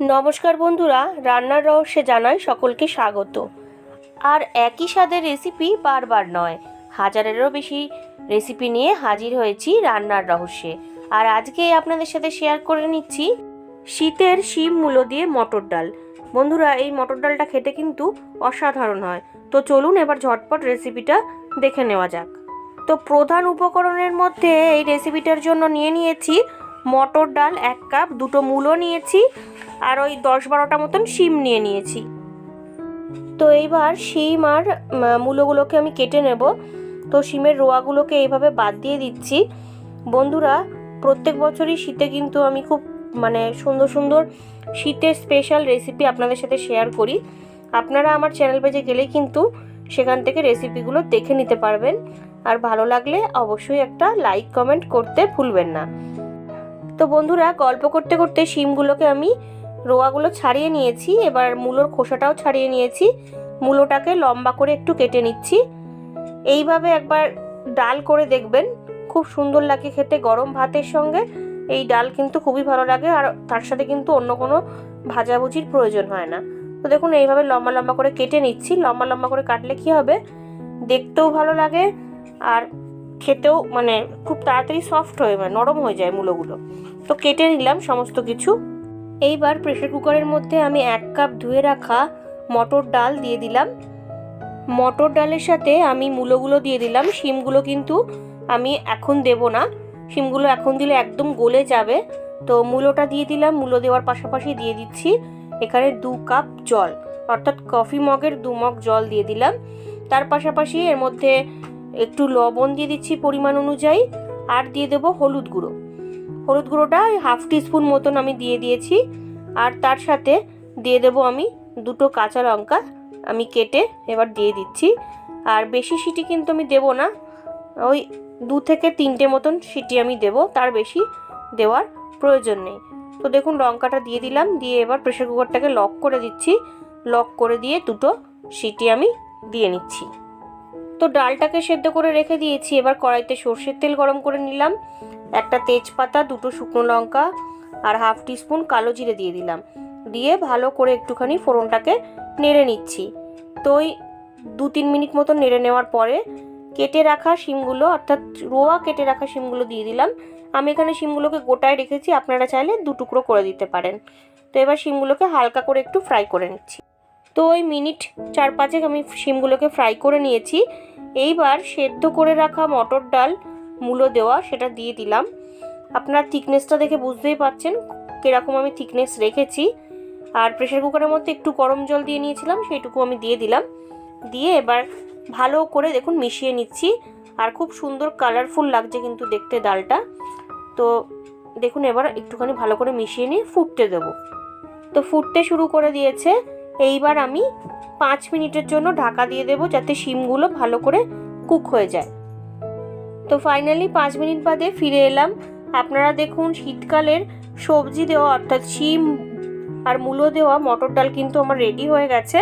নমস্কার বন্ধুরা, রান্নার রহস্যে জানাই সকলকে স্বাগত। আর একই স্বাদের রেসিপি বারবার নয়, হাজারেরও বেশি রেসিপি নিয়ে হাজির হয়েছি রান্নার রহস্যে। আর আজকে আপনাদের সাথে শেয়ার করে নিচ্ছি শীতের শিম মূলো দিয়ে মটর ডাল। বন্ধুরা, এই মটর ডালটা খেতে কিন্তু অসাধারণ হয়। তো চলুন এবার ঝটপট রেসিপিটা দেখে নেওয়া যাক। তো প্রধান উপকরণের মধ্যে এই রেসিপিটার জন্য নিয়ে নিয়েছি মটর ডাল এক কাপ, দুটো মূলো নিয়েছি আর ওই দশ বারোটা মতন শিম নিয়ে নিয়েছি। তো এইবার শিম আর মূলোগুলোকে আমি কেটে নেব। তো শিমের রোয়াগুলোকে এইভাবে বাদ দিয়ে দিচ্ছি। বন্ধুরা, প্রত্যেক বছরই শীতে কিন্তু আমি খুব মানে সুন্দর সুন্দর শীতের স্পেশাল রেসিপি আপনাদের সাথে শেয়ার করি। আপনারা আমার চ্যানেল পেজে গেলেই কিন্তু সেখান থেকে রেসিপিগুলো দেখে নিতে পারবেন। আর ভালো লাগলে অবশ্যই একটা লাইক কমেন্ট করতে ভুলবেন না। তো বন্ধুরা, গল্প করতে করতে শিমগুলোকে আমি রোয়াগুলো ছাড়িয়ে নিয়েছি। এবার মূলোর খোসাটাও ছাড়িয়ে নিয়েছি। মূলোটাকে লম্বা করে একটু কেটে নিচ্ছি। এইভাবে একবার ডাল করে দেখবেন, খুব সুন্দর লাগে খেতে গরম ভাতের সঙ্গে। এই ডাল কিন্তু খুবই ভালো লাগে আর তার সাথে কিন্তু অন্য কোনো ভাজাভুজির প্রয়োজন হয় না। তো দেখুন, এইভাবে লম্বা লম্বা করে কেটে নিচ্ছি। লম্বা লম্বা করে কাটলে কি হবে? দেখতেও ভালো লাগে আর খেতেও মানে খুব তাড়াতাড়ি সফট হয়ে মানে নরম হয়ে যায় মূলোগুলো। তো কেটে নিলাম সমস্ত কিছু। এইবার প্রেশার কুকারের মধ্যে আমি এক কাপ ধুয়ে রাখা মটর ডাল দিয়ে দিলাম। মটর ডালের সাথে আমি মূলোগুলো দিয়ে দিলাম। শিমগুলো কিন্তু আমি এখন দেব না। শিমগুলো এখন দিলে একদম গলে যাবে। তো মূলোটা দিয়ে দিলাম। মূলো দেওয়ার পাশাপাশি দিয়ে দিচ্ছি এখানে দু কাপ জল। অর্থাৎ কফি মগের দু মগ জল দিয়ে দিলাম। তার পাশাপাশি এর মধ্যে একটু লবণ দিয়ে দিচ্ছি পরিমাণ অনুযায়ী, আর দিয়ে দেবো হলুদ গুঁড়ো। হলুদ গুঁড়োটা ওই হাফ টিস্পুন মতন আমি দিয়ে দিয়েছি, আর তার সাথে দিয়ে দেবো আমি দুটো কাঁচা লঙ্কা আমি কেটে এবার দিয়ে দিচ্ছি। আর বেশি সিটি কিন্তু আমি দেবো না, ওই দু থেকে তিনটে মতন সিটি আমি দেবো, তার বেশি দেওয়ার প্রয়োজন নেই। তো দেখুন লঙ্কাটা দিয়ে দিলাম, দিয়ে এবার প্রেশার কুকারটাকে লক করে দিচ্ছি, লক করে দিয়ে দুটো সিটি আমি দিয়ে নিচ্ছি। তো ডালটাকে সেদ্ধ করে রেখে দিয়েছি। এবার কড়াইতে সর্ষের তেল গরম করে নিলাম। একটা তেজপাতা, দুটো শুকনো লঙ্কা আর হাফ টিস্পুন কালো জিরে দিয়ে দিলাম। দিয়ে ভালো করে একটুখানি ফোড়নটাকে নেড়ে নিচ্ছি। তো ওই দু তিন মিনিট মতো নেড়ে নেওয়ার পরে কেটে রাখা শিমগুলো, অর্থাৎ রোয়া কেটে রাখা শিমগুলো দিয়ে দিলাম। আমি এখানে শিমগুলোকে গোটায় রেখেছি, আপনারা চাইলে দু টুকরো করে দিতে পারেন। তো এবার শিমগুলোকে হালকা করে একটু ফ্রাই করে নিচ্ছি। তো ওই মিনিট চার পাঁচেক আমি শিমগুলোকে ফ্রাই করে নিয়েছি। এইবার সেদ্ধ করে রাখা মটর ডাল, মূলো দেওয়া সেটা দিয়ে দিলাম। আপনার থিকনেসটা দেখে বুঝতেই পারছেন কীরকম আমি থিকনেস রেখেছি। আর প্রেশার কুকারের মধ্যে একটু গরম জল দিয়ে নিয়েছিলাম, সেইটুকু আমি দিয়ে দিলাম। দিয়ে এবার ভালো করে দেখুন মিশিয়ে নিচ্ছি। আর খুব সুন্দর কালারফুল লাগছে কিন্তু দেখতে ডালটা। তো দেখুন এবার একটুখানি ভালো করে মিশিয়ে নিয়ে ফুটতে দেবো। তো ফুটতে শুরু করে দিয়েছে। এইবার আমি পাঁচ মিনিটের জন্য ঢাকা দিয়ে দেবো যাতে শিমগুলো ভালো করে কুক হয়ে যায়। তো ফাইনালি পাঁচ মিনিট বাদে ফিরে এলাম। আপনারা দেখুন শীতকালের সবজি দেওয়া অর্থাৎ শিম আর মূলো দেওয়া মটর ডাল কিন্তু আমার রেডি হয়ে গেছে।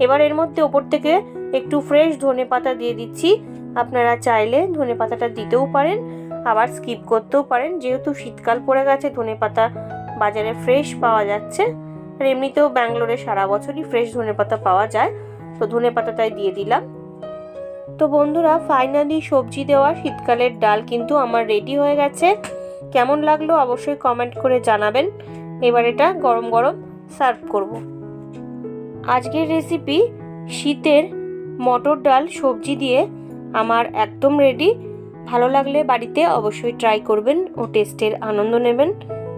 এবার এর মধ্যে ওপর থেকে একটু ফ্রেশ ধনে পাতা দিয়ে দিচ্ছি। আপনারা চাইলে ধনে পাতাটা দিতেও পারেন, আবার স্কিপ করতেও পারেন। যেহেতু শীতকাল পড়ে গেছে, ধনে পাতা বাজারে ফ্রেশ পাওয়া যাচ্ছে। আর এমনিতেও ব্যাঙ্গালোরে সারা বছরই ফ্রেশ ধনে পাতা পাওয়া যায়, তো ধনে পাতাটাই দিয়ে দিলাম। তো বন্ধুরা ফাইনালি সবজি দেওয়া, শীতকালের ডাল কিন্তু আমার রেডি হয়ে গেছে। কেমন লাগল অবশ্যই কমেন্ট করে জানাবেন। এবার এটা গরম গরম সার্ভ করব। আজকের রেসিপি শীতের মটর ডাল সবজি দিয়ে আমার একদম রেডি ভালো লাগলে বাড়িতে অবশ্যই ট্রাই করবেন ও টেস্টের আনন্দ নেবেন।